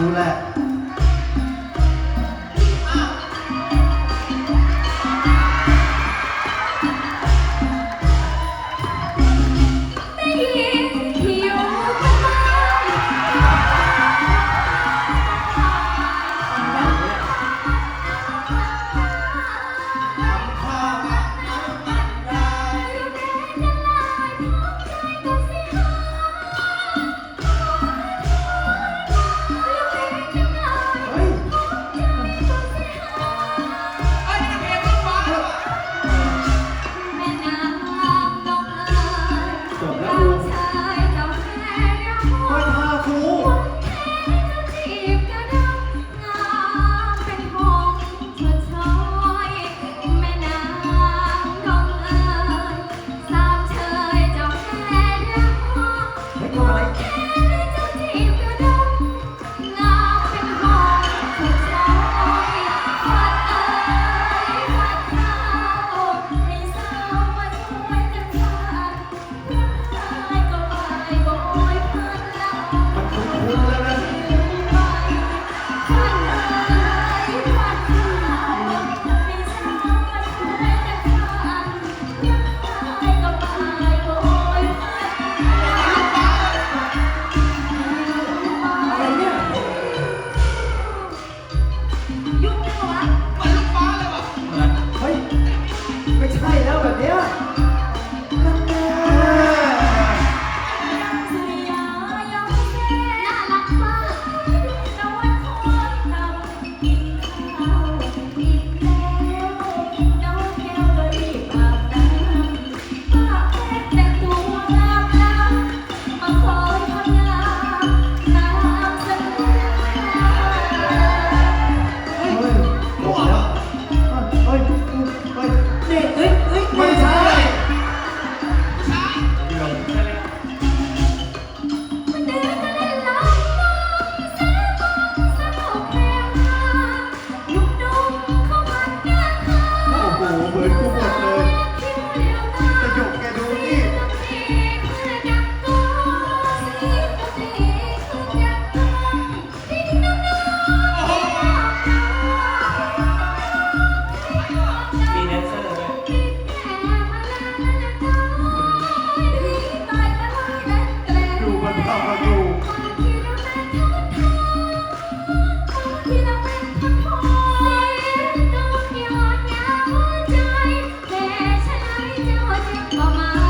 ดูแล 妈妈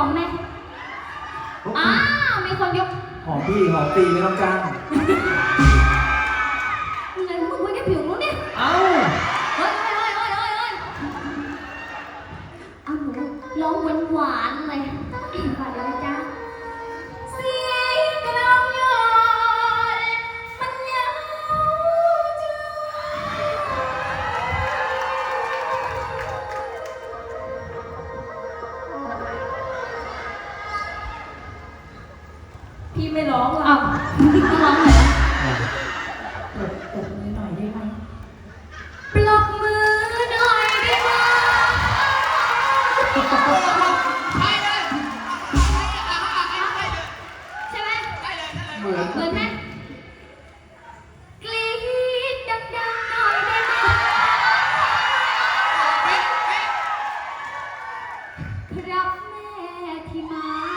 อมไหมอ้าวมีคนยกหอมพี่หอมตีไม่ต้องการเงินมึงไม่ได้ผิวนู้เนี่ยเอาเฮ้ยเฮ้ยเฮ้ยเฮ้ยเฮ้ยเอาหนูร้องหวานๆเลย องหรอ้าอวต้องร้องเหรอเปิดเปิดมือหน่อยได้ไหมปรบมือหน่อยได้ไหมใช่ไหมเหมือนเหมือนไหมกรี๊ดดังๆหน่อยได้ไหมครับแม่ที่มา